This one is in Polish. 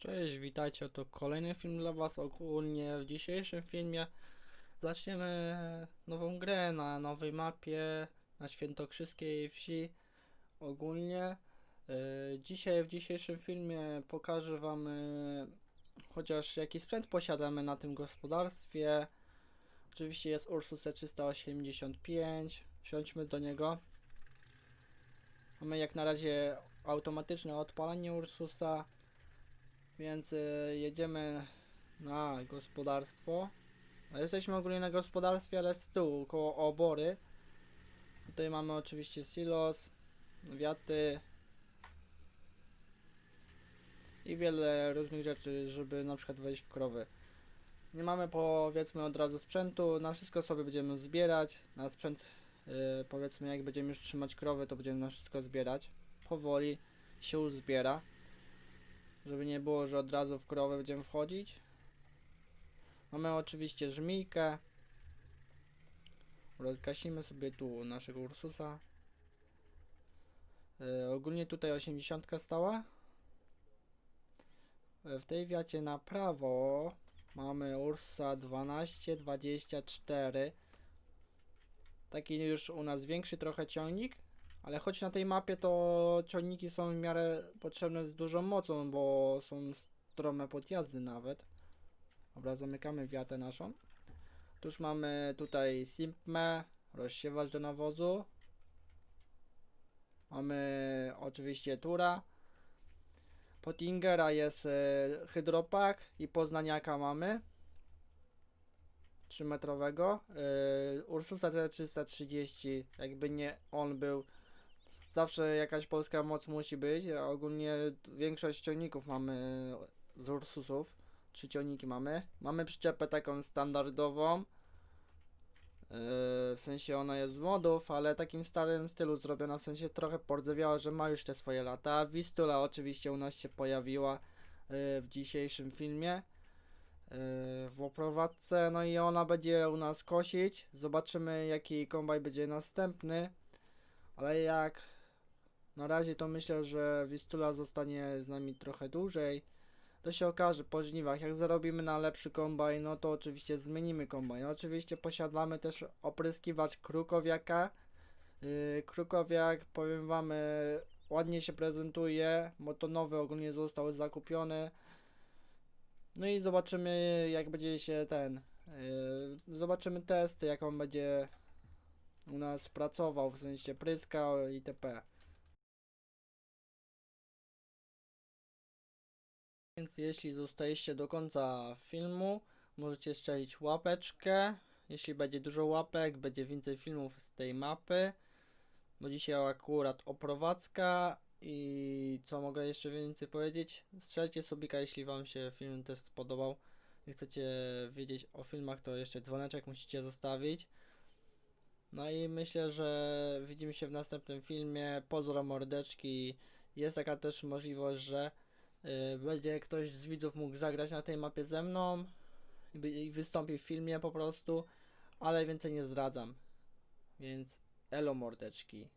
Cześć, witajcie, to kolejny film dla Was. Ogólnie w dzisiejszym filmie zaczniemy nową grę na nowej mapie na Świętokrzyskiej Wsi. Ogólnie y, dzisiaj w dzisiejszym filmie pokażę Wam y, chociaż jaki sprzęt posiadamy na tym gospodarstwie. Oczywiście jest Ursus C385. Wsiądźmy do niego. Mamy jak na razie automatyczne odpalanie Ursusa. Więc y, jedziemy na gospodarstwo. A Jesteśmy ogólnie na gospodarstwie, ale z tyłu, koło obory. Tutaj mamy oczywiście silos, wiaty i wiele różnych rzeczy, żeby na przykład wejść w krowy. Nie mamy powiedzmy od razu sprzętu, na wszystko sobie będziemy zbierać. Na sprzęt y, powiedzmy jak będziemy już trzymać krowy, to będziemy na wszystko zbierać. Powoli się uzbiera. Żeby nie było, że od razu w krowę będziemy wchodzić. Mamy oczywiście żmijkę. Rozgasimy sobie tu naszego Ursusa. E, ogólnie tutaj 80 stała. E, w tej wiacie na prawo mamy Ursa 1224. Taki już u nas większy trochę ciągnik. Ale choć na tej mapie to ciągniki są w miarę potrzebne z dużą mocą, bo są strome podjazdy nawet. Dobra, zamykamy wiatę naszą. Tuż mamy tutaj Simpme, rozsiewacz do nawozu. Mamy oczywiście Tura. Pottingera jest e, hydropak i Poznaniaka mamy. 3-metrowego. E, Ursusa T330, jakby nie on był zawsze jakaś polska moc musi być. a Ogólnie większość ciągników mamy z Ursusów. Trzy ciągniki mamy. Mamy przyczepę taką standardową. Yy, w sensie ona jest z modów, ale takim starym stylu zrobiona, w sensie trochę pordzewiała, że ma już te swoje lata. Wistula oczywiście u nas się pojawiła yy, w dzisiejszym filmie. Yy, w oprowadzce, no i ona będzie u nas kosić. Zobaczymy jaki kombaj będzie następny. Ale jak na razie to myślę, że Wistula zostanie z nami trochę dłużej. To się okaże po żniwach. Jak zarobimy na lepszy kombajn, no to oczywiście zmienimy kombajn. Oczywiście posiadamy też opryskiwacz Krukowiaka. Yy, Krukowiak, powiem wam, yy, ładnie się prezentuje, bo to nowy ogólnie został zakupiony. No i zobaczymy jak będzie się ten. Yy, zobaczymy testy, jak on będzie u nas pracował, w sensie pryskał itp. Więc jeśli zostaliście do końca filmu, możecie strzelić łapeczkę. Jeśli będzie dużo łapek, będzie więcej filmów z tej mapy. Bo dzisiaj akurat oprowadzka i co mogę jeszcze więcej powiedzieć? Strzelcie subika, jeśli wam się film też spodobał. Jak chcecie wiedzieć o filmach, to jeszcze dzwoneczek musicie zostawić. No i myślę, że widzimy się w następnym filmie. Pozdro mordeczki. Jest taka też możliwość, że będzie ktoś z widzów mógł zagrać na tej mapie ze mną i wystąpi w filmie po prostu, ale więcej nie zdradzam. Więc elo mordeczki.